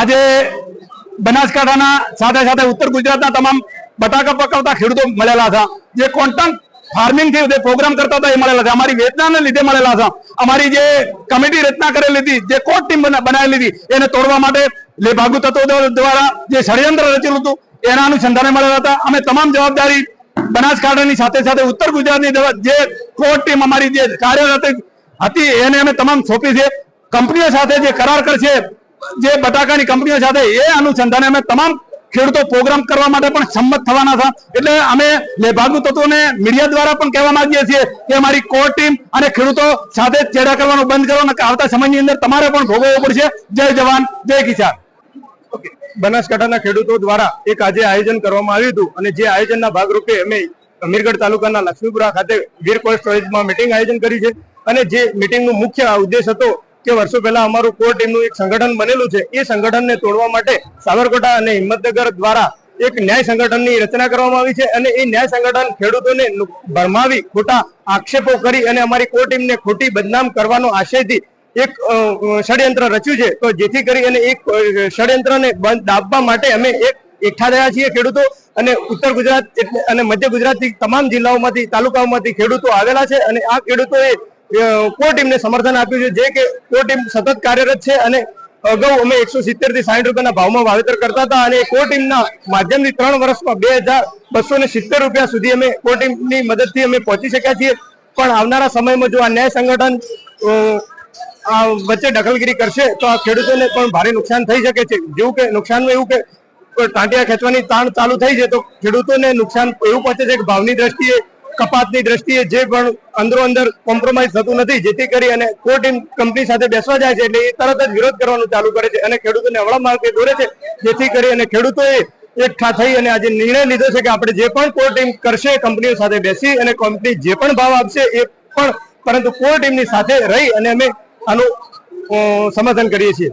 આજે બનાસકાંઠાના સાથે સાથે ઉત્તર ગુજરાતના તમામ બટાકા પકવતા ખેડૂતો મળેલા હતા. જે કોન્ટન્ટ ફાર્મિંગથી પ્રોગ્રામ કરતા હતા એ મળેલા હતા. અમારી વેદનાને લીધે મળેલા હતા. અમારી જે કમિટી રચના કરેલી હતી, જે કોર્ટ ટીમ બનાવેલી હતી, એને તોડવા માટે લેભાગુ તત્વો દ્વારા જે ષડયંત્ર રચેલું હતું, એના અનુસંધાને મળેલા હતા. અમે તમામ જવાબદારી બનાસકાંઠાની સાથે સાથે ઉત્તર ગુજરાતની જે કોર્ટ ટીમ અમારી જે કાર્યરત હતી, એને અમે તમામ સોંપી છે. કંપનીઓ સાથે જે કરાર કરશે જે બટાકાની કંપનીઓ સાથે એ અનુસંધાને અમે તમામ ખેડૂતો પ્રોગ્રામ કરવા માટે પણ સંમત થવાના હતા એટલે અમે લેભાગુ તત્વોને મીડિયા દ્વારા પણ કહેવા માંગીએ છીએ કે અમારી કોર ટીમ અને ખેડૂતો સાથે ચેડા કરવાનું બંધ કરો અને આવતા સમયની અંદર તમારે પણ ભોગવવું પડશે. જય જવાન, જય કિસાન. બનાસકાંઠાના ખેડૂતો દ્વારા એક આજે આયોજન કરવામાં આવ્યું હતું અને જે આયોજનના ભાગરૂપે અમે અમીરગઢ તાલુકાના લક્ષ્મીપુરા ખાતે વીર કોલ્ડ સ્ટોરેજમાં મિટિંગ આયોજન કરી છે. અને જે મિટિંગનો મુખ્ય ઉદ્દેશ હતો કે વર્ષો પહેલા અમારું કોર ટીમનું એક સંગઠન બનેલું છે. એ સંગઠનને તોડવા માટે સાબરકોટા અને હિંમતનગર દ્વારા એક ન્યાય સંગઠનની રચના કરવામાં આવી છે અને એ ન્યાય સંગઠન ખેડૂતોને ભરમાવી ખોટા આક્ષેપો કરી અને અમારી કોર ટીમને ખોટી બદનામ કરવાનો આશયથી એક ષડયંત્ર રચ્યું છે. તો જેથી કરી અને એક ષડયંત્રને બંધ દાબવા માટે અમે એક એકઠા થયા છીએ ખેડૂતો અને ઉત્તર ગુજરાત અને મધ્ય ગુજરાતથી તમામ જિલ્લાઓમાંથી, તાલુકાઓમાંથી ખેડૂતો આવેલા છે અને આ ખેડૂતોએ કોર ટીમને સમર્થન આપ્યું છે? જે કે કોર ટીમ સતત કાર્યરત છે અને અગાઉ અમે એકસો સિત્તેરથી સાઠ રૂપિયાના ભાવમાં વાવેતર કરતા હતા અને કોર ટીમના માધ્યમથી ત્રણ વર્ષમાં બે હજાર બસો ને સિત્તેર રૂપિયા સુધી અમે કોર ટીમની મદદથી અમે પહોંચી શક્યા છીએ. પણ આવનારા સમયમાં જો આ ન્યાય સંગઠન આ વચ્ચે દખલગીરી કરશે તો આ ખેડૂતોને પણ ભારે નુકસાન થઈ શકે છે. જેવું કે નુકસાનમાં એવું કે ટાંટિયા ખેંચવાની તાણ ચાલુ થઈ છે તો ખેડૂતોને નુકસાન એવું પહોંચે છે કે ભાવની દ્રષ્ટિએ કપાતની દ્રષ્ટિએ જે પણ અંદરો અંદર કોમ્પ્રોમાઇઝ થતું નથી, જેથી કરી અને કોર્ટ ટીમ કંપની સાથે બેસવા જાય છે એટલે એ તરત જ વિરોધ કરવાનું ચાલુ કરે છે અને ખેડૂતોને અવળા માર્ગે દોરે છે. જેથી કરી અને ખેડૂતોએ એકઠા થઈ અને આજે નિર્ણય લીધો છે કે આપણે જે પણ કોર ટીમ કરશે કંપનીઓ સાથે બેસી અને કંપની જે પણ ભાવ આપશે એ પણ, પરંતુ કોર ટીમની સાથે રહી અને અમે આનું સમાધાન કરીએ છીએ.